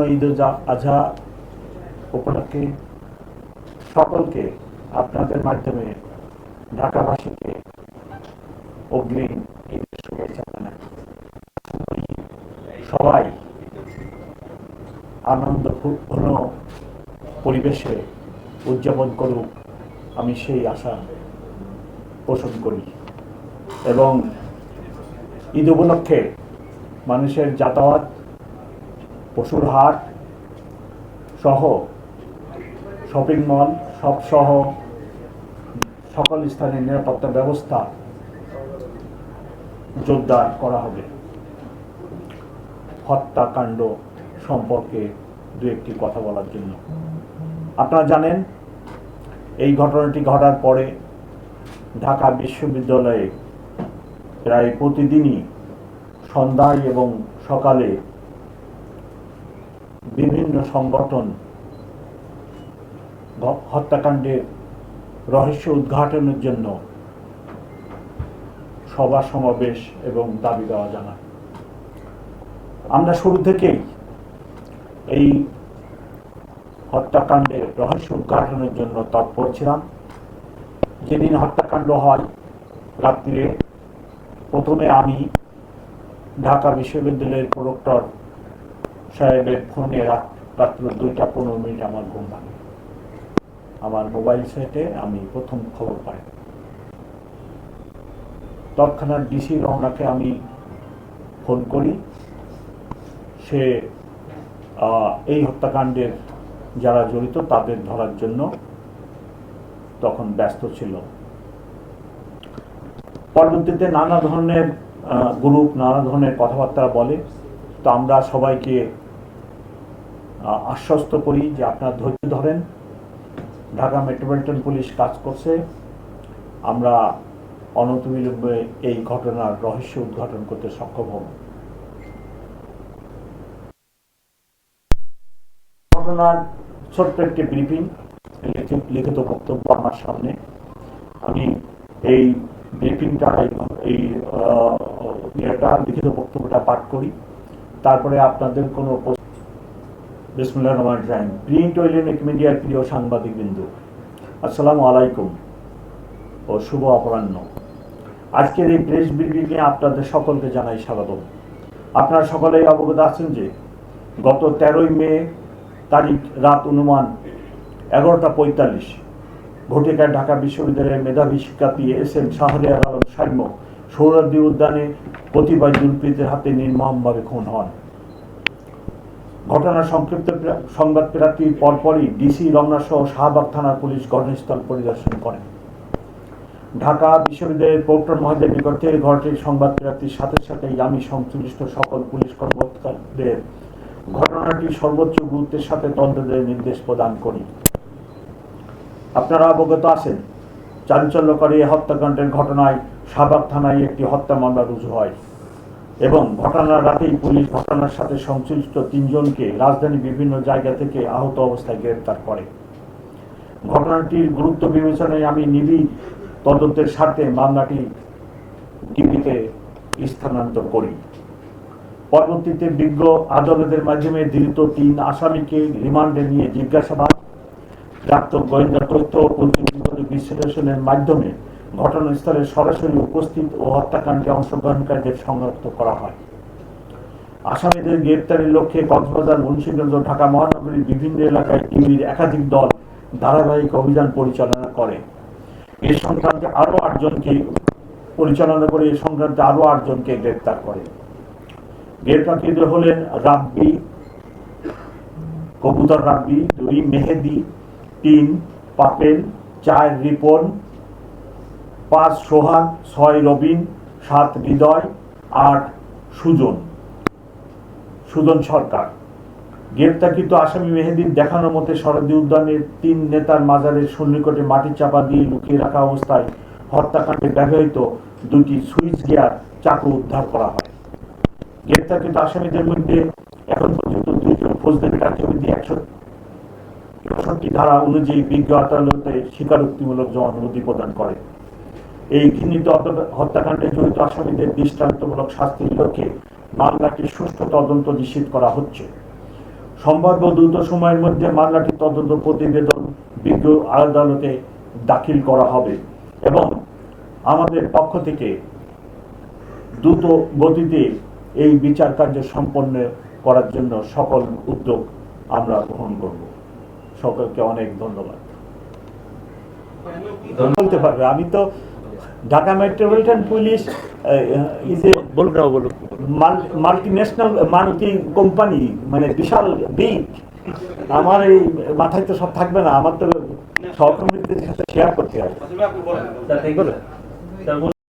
ঈদ আজহা উপলক্ষে সকলকে আপনাদের মাধ্যমে ঢাকাবাসীকে অগ্রিম ঈদের শুভেচ্ছা জানাই। সবাই আনন্দপূর্ণ পরিবেশে উদযাপন করুক, আমি সেই আশা পোষণ করি। এবং ঈদ উপলক্ষে মানুষের যাতায়াত পশুর হাট সহ শপিং মল সব সহ সকল স্থানে নিরাপত্তা ব্যবস্থা জোরদার করা হবে। হত্যাকাণ্ড সম্পর্কে দু একটি কথা বলার জন্য। আপনারা জানেন, এই ঘটনাটি ঘটার পরে ঢাকা বিশ্ববিদ্যালয়ে প্রায় প্রতিদিনই সন্ধ্যায় এবং সকালে বিভিন্ন সংগঠন হত্যাকাণ্ডে রহস্য উদ্ঘাটনের জন্য সভা সমাবেশ এবং দাবি দেওয়া জানায়। আমরা শুরু থেকেই এই হত্যাকাণ্ডে রহস্য উদ্ঘাটনের জন্য তৎপর ছিলাম। যেদিন হত্যাকাণ্ড হয় রাত্রিরে, প্রথমে আমি ঢাকা বিশ্ববিদ্যালয়ের প্রক্টর সাহেবের ফোনে রাত রাত্র দুইটা পনেরো মিনিট আমার ঘুম ভাঙে। আমার মোবাইল সেটে আমি প্রথম খবর পাই। তৎক্ষণাৎ ডিসি রহনাকে আমি ফোন করি। সে এই হত্যাকাণ্ডের যারা জড়িত তাদের ধরার জন্য তখন ব্যস্ত ছিল। পরবর্তীতে নানা ধরনের গ্রুপ, নানা ধরনের কথাবার্তা বলে। তো আমরা সবাইকে আশ্বস্ত করি যে আপনারা ধৈর্য ধরেন। ঢাকা মেট্রোপলিটন পুলিশ কাজ করছে। আমরা অনতিবিলম্বে এই ঘটনার রহস্য উদ্ঘাটন করতে সক্ষম হব। ঘটনার ছোট্ট একটি ব্রিফিং, লিখিত বক্তব্য আমার সামনে। আমি এই ব্রিফিংটা এই- ইয়েটা, লিখিত বক্তব্যটা পাঠ করি। তারপরে আপনাদের কোনো বিসমুল্লাহ রহমান রাহিম। প্রিন্ট ও ইলেকট্রনিক মিডিয়ার প্রিয় সাংবাদিক বিন্দু আসসালামু আলাইকুম ও শুভ অপরাহ্ন। আজকের এই প্রেস ব্রিফিংয়ে আপনাদের সকলকে জানাই স্বাগতম। আপনারা সকলেই অবগত আছেন যে গত তেরোই মে তারিখ রাত অনুমান এগারোটা পঁয়তাল্লিশ ঘটিকায় ঢাকা বিশ্ববিদ্যালয়ের মেধাবী শিক্ষার্থী এস এম শাহরিয়ার আলম সাম্য সৌরদ্দি উদ্যানে কতিপয় দুর্বৃত্তের হাতে নির্মমভাবে খুন হন। ঘটনার সংক্ষিপ্ত সংবাদ প্রাপ্তির পরপরই ডিসি রমনা সহ শাহবাগ থানার পুলিশ ঘটনাস্থল পরিদর্শন করেন ঢাকা বিশ্ববিদ্যালয়ের প্রক্টর মহোদয়ের নিকট থেকে ঘটনাটির সংবাদ প্রাপ্তির সাথে সাথেই আমি সংশ্লিষ্ট সকল পুলিশ কর্মকর্তাদের ঘটনাটি সর্বোচ্চ গুরুত্বের সাথে তদন্তের নির্দেশ প্রদান করি। আপনারা অবগত আছেন, চাঞ্চল্যকারী হত্যাকাণ্ডের ঘটনায় শাহবাগ থানায় একটি হত্যা মামলা রুজু হয়। এবং ঘটনার রাতেই পুলিশ ঘটনার সাথে সংশ্লিষ্ট তিনজনকে রাজধানী বিভিন্ন জায়গা থেকে আহত অবস্থায় গ্রেপ্তার করে। ঘটনাটির গুরুত্ব বিবেচনায় আমি নিবিড় তদন্তের স্বার্থে মামলাটি ডিবিতে স্থানান্তর করি। পরবর্তীতে বিজ্ঞ আদালতের মাধ্যমে ধৃত তিন আসামিকে রিমান্ডে নিয়ে জিজ্ঞাসাবাদ। প্রাপ্ত গোয়েন্দা তথ্য ও বিশ্লেষণের মাধ্যমে ঘটনাস্থলে সরাসরি উপস্থিত ও হত্যাকাণ্ডে অংশগ্রহণকারীদের সংরক্ষিত করা হয়। আসামিদের গ্রেপ্তারের লক্ষ্যে কক্সবাজার, মুন্সিগঞ্জ ও ঢাকা মহানগরীর বিভিন্ন এলাকায় টিভির একাধিক দল ধারাবাহিক অভিযান পরিচালনা করে। এ সংক্রান্তে আরও আটজনকে, পরিচালনা করে এ সংক্রান্তে আরও আটজনকে গ্রেপ্তার করে। গ্রেপ্তারকৃত হলেন রাব্বি, কবুতর রাব্বি, দুই মেহেদি, তিন পাপেল, চার রিপন পাঁচ সোহান ছয় রবিন, সাত হৃদয়, আট সুজন। সুজন সরকার। গ্রেপ্তারকৃত আসামি মেহেদির দেখানোর মতে শরদী উদ্যানের তিন নেতার মাজারের সন্নিকটে মাটি চাপা দিয়ে লুকিয়ে রাখা অবস্থায় হত্যাকাণ্ডে ব্যবহৃত দুটি সুইচ গিয়ার চাকু উদ্ধার করা হয়। গ্রেপ্তারকৃত আসামিদের মধ্যে এখন পর্যন্ত দুইজন ফৌজদারি কার্যবিধি একশো চৌষট্টি ধারা অনুযায়ী বিজ্ঞ আদালতে স্বীকারোক্তিমূলক জবানবন্দি প্রদান করে। এই ঘৃণিত হত্যাকাণ্ডে জড়িত আসামিদের দৃষ্টান্তমূলক শাস্তির লক্ষ্যে মামলাটির সুষ্ঠু তদন্ত নিশ্চিত করা হচ্ছে। সম্ভাব্য দ্রুত সময়ের মধ্যে মামলাটি তদন্ত প্রতিবেদন বিজ্ঞ আদালতে দাখিল করা হবে এবং আমাদের পক্ষ থেকে দ্রুত গতিতে এই বিচার কার্য সম্পন্ন করার জন্য সকল উদ্যোগ আমরা গ্রহণ করব। সকলকে অনেক ধন্যবাদ। বলতে পারবে আমি তো Dhaka metropolitan police is a multinational multi company মানে বিশাল বিগ। আমার এই মাথায় তো সব থাকবে না আমার তো সহকর্মীদের সাথে শেয়ার করতে হবে।